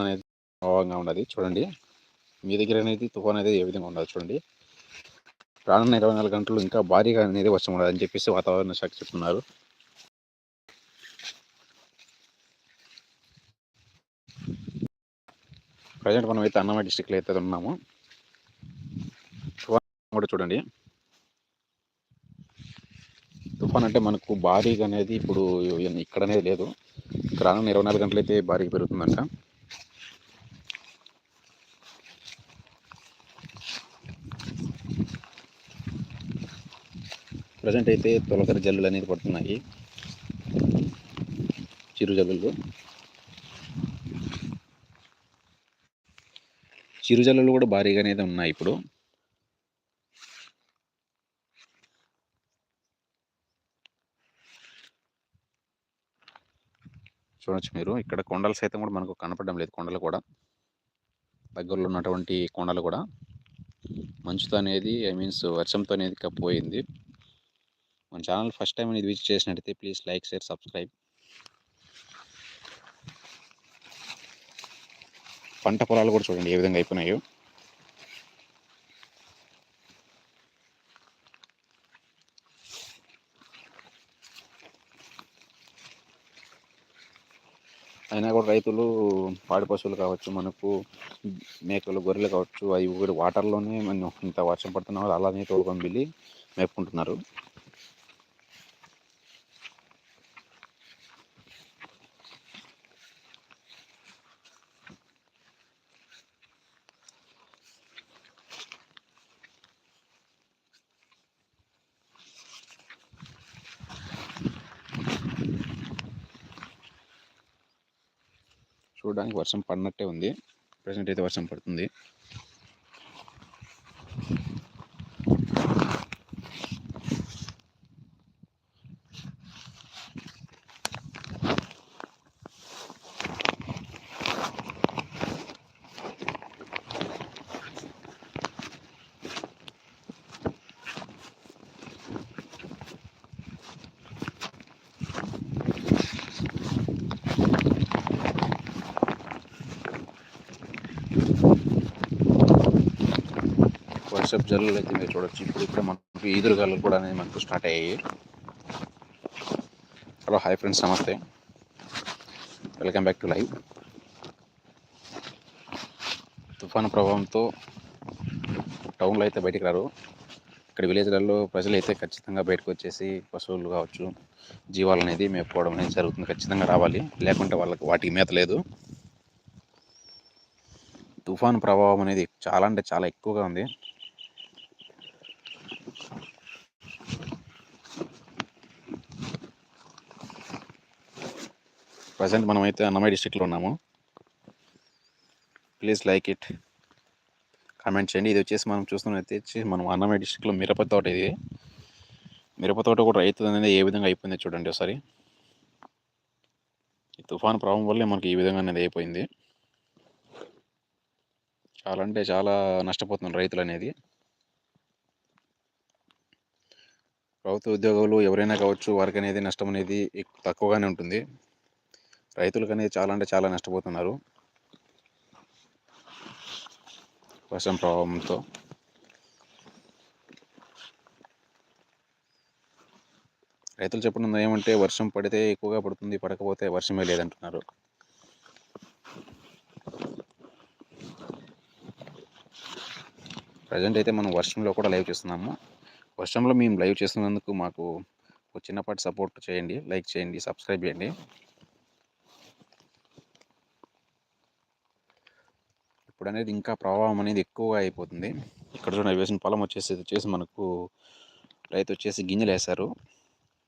అనేది ప్రభావంగా ఉన్నది. చూడండి. మీ దగ్గర అనేది తుఫాన్ అనేది ఏ విధంగా ఉండదు చూడండి. రానున్న ఇరవై నాలుగు గంటలు ఇంకా భారీగా అనేది వర్షం ఉండదు అని చెప్పేసి వాతావరణ శాఖ చెప్తున్నారు. ప్రజెంట్ మనం అయితే అన్నమయ్య డిస్టిక్లో అయితే ఉన్నాము. తుఫాన్ కూడా చూడండి. తుఫాన్ అంటే మనకు భారీగా అనేది ఇప్పుడు ఇక్కడ అనేది లేదు. రానున్న ఇరవై నాలుగు గంటలు అయితే భారీగా పెరుగుతుందంట. ప్రజెంట్ అయితే తొలకరి జల్లులు అనేది పడుతున్నాయి. చిరు జల్లులు. చిరు జల్లులు కూడా భారీగా అనేది ఉన్నాయి ఇప్పుడు. చూడొచ్చు మీరు. ఇక్కడ కొండలు సైతం కూడా మనకు కనపడడం లేదు కొండలు కూడా. దగ్గరలో ఉన్నటువంటి కొండలు కూడా. మంచుతో అనేది ఐ మీన్స్ వర్షంతో అనేది కప్పిపోయింది మన ఛానల్ ఫస్ట్ టైం అనేది విజిట్ చేసినట్టయితే ప్లీజ్ లైక్ షేర్ సబ్స్క్రైబ్. పంట పొలాలు కూడా చూడండి ఏ విధంగా అయిపోయినాయో. అయినా కూడా రైతులు పాడి పశువులు కావచ్చు మనకు మేకలు గొర్రెలు కావచ్చు అవి కూడా వాటర్లోనే మనం ఇంత వర్షం పడుతున్న అలానే తోడుకొని వెళ్ళి మేపుకుంటున్నారు. చూడడానికి వర్షం పడినట్టే ఉంది. ప్రజెంట్ అయితే వర్షం పడుతుంది. వర్షపు జల్లులు అయితే మీరు చూడొచ్చు. ఇప్పుడు ఇక్కడ మనకు ఈదురుగాలు కూడా అనేది మనకు స్టార్ట్ అయ్యాయి. హలో హాయ్ ఫ్రెండ్స్ నమస్తే. Welcome back to live. తుఫాను ప్రభావంతో టౌన్లో అయితే బయటికి రారు. ఇక్కడ విలేజ్లలో ప్రజలు అయితే ఖచ్చితంగా బయటకు వచ్చేసి పశువులు కావచ్చు జీవాలు అనేది మేపుకోవడం అనేది జరుగుతుంది. ఖచ్చితంగా రావాలి. లేకుంటే వాళ్ళకి వాటికి మేత లేదు. తుఫాను ప్రభావం అనేది చాలా అంటే చాలా ఎక్కువగా ఉంది. ప్రజెంట్ మనమైతే అన్నమయ్య డిస్టిక్లో ఉన్నాము. ప్లీజ్ లైక్ ఇట్ కామెంట్ చేయండి. ఇది వచ్చేసి మనం చూస్తున్నది వచ్చి మనం అన్నమయ్య డిస్టిక్లో మిరప తోట ఇది. మిరప తోట కూడా రైతు అనేది ఏ విధంగా అయిపోయింది చూడండి ఒకసారి. ఈ తుఫాన్ ప్రభావం వల్లే మనకి ఈ విధంగా అనేది అయిపోయింది. చాలా అంటే చాలా నష్టపోతున్నారు రైతులు అనేది. ప్రభుత్వ ఉద్యోగులు ఎవరైనా కావచ్చు వారికి అనేది నష్టం అనేది తక్కువగానే ఉంటుంది. రైతులకు అనేది చాలా అంటే చాలా నష్టపోతున్నారు. వర్షం ప్రభావంతో. రైతులు చెప్పడం ఏమంటే వర్షం పడితే ఎక్కువగా పడుతుంది పడకపోతే వర్షమే లేదంటున్నారు. ప్రజెంట్ అయితే మనం వర్షంలో కూడా లైవ్ చేస్తున్నాము. వర్షంలో మేము లైవ్ చేస్తున్నందుకు మాకు చిన్నపాటి సపోర్ట్ చేయండి. లైక్ చేయండి సబ్స్క్రైబ్ చేయండి. ఇప్పుడు అనేది ఇంకా ప్రభావం అనేది ఎక్కువగా అయిపోతుంది. ఇక్కడ చూడండి వేసిన పొలం వచ్చేసి వచ్చేసి మనకు రైతు వచ్చేసి గింజలు వేశారు.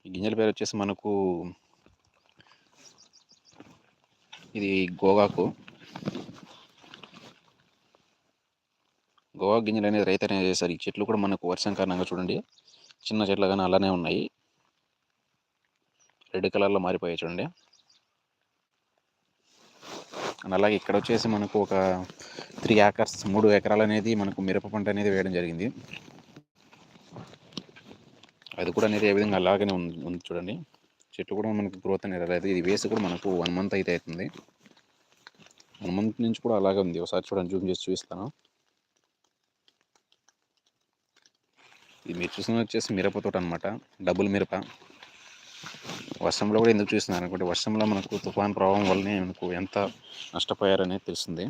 ఈ గింజల పేరు వచ్చేసి మనకు ఇది గోగాకు. గోవా గింజలు అనేది రైతు అనేది చేశారు. ఈ చెట్లు కూడా మనకు వర్షం కారణంగా చూడండి. చిన్న చెట్లు కానీ అలానే ఉన్నాయి. రెడ్ కలర్లో మారిపోయాయి చూడండి. అండ్ అలాగే ఇక్కడ వచ్చేసి మనకు ఒక త్రీ ఏకర్స్ మూడు ఎకరాలు అనేది మనకు మిరప పంట అనేది వేయడం జరిగింది. అది కూడా అనేది ఏ విధంగా అలాగనే ఉంది ఉంది చూడండి. చెట్లు కూడా మనకు గ్రోత్ అనేది రాలేదు. ఇది వేసి కూడా మనకు వన్ మంత్ అయితే అవుతుంది. వన్ మంత్ నుంచి కూడా అలాగే ఉంది. ఒకసారి చూడండి జూమ్ చేసి చూపిస్తాను. ఇది మీరు చూసిన వచ్చేసి మిరప తోట అనమాట డబుల్ మిరప. వర్షంలో కూడా ఎందుకు చూస్తున్నారు అనుకుంటే వర్షంలో మనకు తుఫాన్ ప్రభావం వల్లనే మనకు ఎంత నష్టపోయారనేది తెలుస్తుంది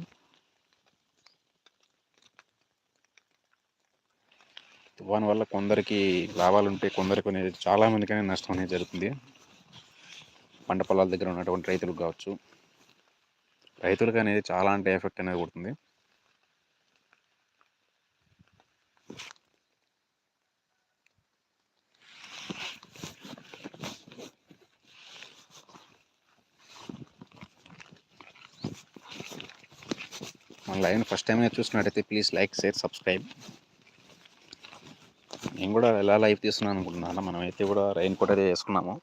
తుఫాన్ వల్ల కొందరికి లాభాలు ఉంటే కొందరికి అనేది చాలా మందికి నష్టం అనేది జరుగుతుంది. పంట పొలాల దగ్గర ఉన్నటువంటి రైతులకు కావచ్చు. రైతులకు అనేది చాలా అంటే ఎఫెక్ట్ అనేది కొడుతుంది. మన లైవ్ ఫస్ట్ టైం చూసినట్టయితే ప్లీజ్ లైక్ షేర్ సబ్స్క్రైబ్ నేను కూడా ఎలా లైవ్ తీస్తున్నాను అనుకుంటున్నాను? మనం అయితే కూడా రైన్ కోట్ అయితే వేసుకున్నాము.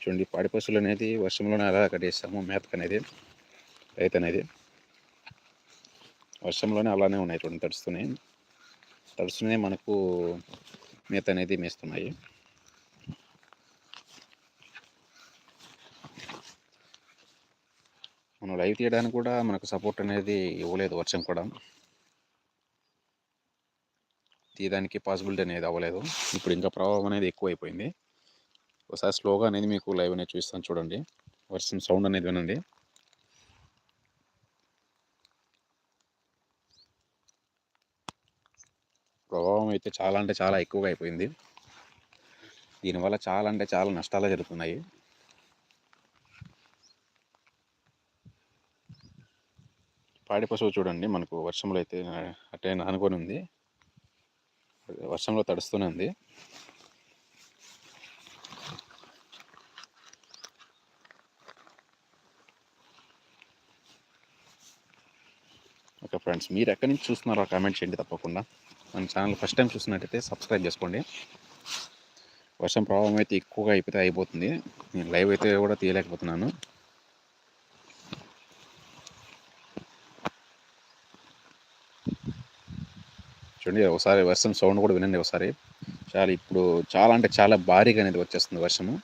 చూడండి పాడి పశువులు అనేది వర్షంలోనే అలా కట్టేస్తాము మేత అనేది రైతు అనేది. వర్షంలోనే అలానే ఉన్నాయి చూడండి తడుస్తున్నాయి. తడుస్తున్నాయి మనకు మేత అనేది మేస్తున్నాయి. మనం లైవ్ తీయడానికి కూడా మనకు సపోర్ట్ అనేది ఇవ్వలేదు వర్షం కూడా. తీయడానికి పాసిబిలిటీ అనేది అవ్వలేదు. ఇప్పుడు ఇంకా ప్రభావం అనేది ఎక్కువైపోయింది. ఒకసారి స్లోగా అనేది మీకు లైవ్ అనేది చూస్తాను చూడండి. వర్షం సౌండ్ అనేది వినండి. ప్రభావం అయితే చాలా అంటే చాలా ఎక్కువగా అయిపోయింది. దీనివల్ల చాలా అంటే చాలా నష్టాలు జరుగుతున్నాయి. పాడి పశువు చూడండి. మనకు వర్షంలో అయితే అటే అనుకొని ఉంది. వర్షంలో తడుస్తూనే ఉంది. ఓకే ఫ్రెండ్స్ మీరు ఎక్కడి నుంచి చూస్తున్నారో కామెంట్ చేయండి తప్పకుండా. మన ఛానల్ ఫస్ట్ టైం చూస్తున్నట్టయితే సబ్స్క్రైబ్ చేసుకోండి. వర్షం ప్రభావం అయితే ఎక్కువగా అయిపోతే అయిపోతుంది. నేను లైవ్ అయితే కూడా తీయలేకపోతున్నాను. వచ్చింది ఒకసారి వర్షం సౌండ్ కూడా వినండి ఒకసారి. చాలా ఇప్పుడు చాలా అంటే చాలా భారీగా అనేది వచ్చేస్తుంది వర్షము.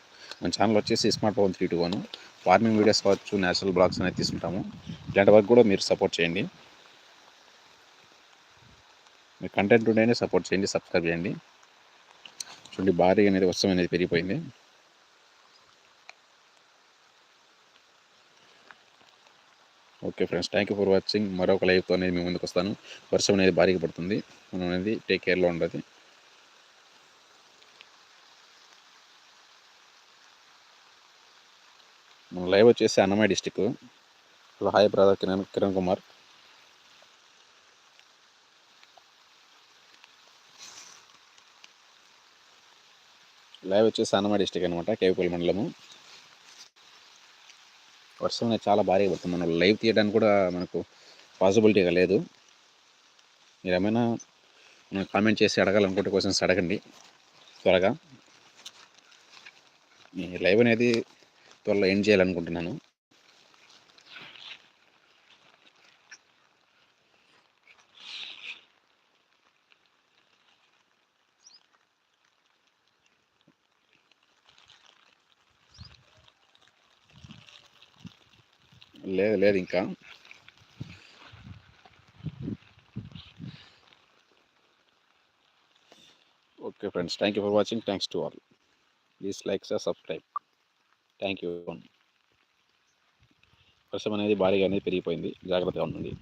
మన ఛానల్ వచ్చేసి smart phone three two one. Farming videos కావచ్చు నేచురల్ బ్లాగ్స్ అనేది తీసుకుంటాము. ఇలాంటి వరకు కూడా మీరు సపోర్ట్ చేయండి. మీ కంటెంట్ ఉంటేనే సపోర్ట్ చేయండి సబ్స్క్రైబ్ చేయండి. చూడండి భారీ అనేది వర్షం అనేది పెరిగిపోయింది. Okay friends thank you for watching మరొక లైవ్తో అనేది మేము ముందుకు వస్తాను. వర్షం అనేది భారీగా పడుతుంది. మనం అనేది టేక్ కేర్లో ఉండదు మన లైవ్ వచ్చేసి Annamayya district hello hi brother Kiran Kiran Kumar. Live వచ్చేసి అన్నమయ్య డిస్టిక్ అనమాట కేవిపల్లి మండలము. వర్షం అనేది చాలా భారీగా పడుతుంది. మనం లైవ్ తీయడానికి కూడా మనకు పాసిబిలిటీగా లేదు. మీరు ఏమైనా కామెంట్ చేసి అడగాలనుకుంటే క్వశ్చన్స్ అడగండి. త్వరగా. ఈ లైవ్ అనేది త్వరలో ఎండ్ చేయాలనుకుంటున్నాను. లేదు లేదు ఇంకా. Okay friends thank you for watching. Thanks to all. Please like sir subscribe. Thank you. వర్షం అనేది భారీగా అనేది పెరిగిపోయింది. జాగ్రత్తగా ఉండండి.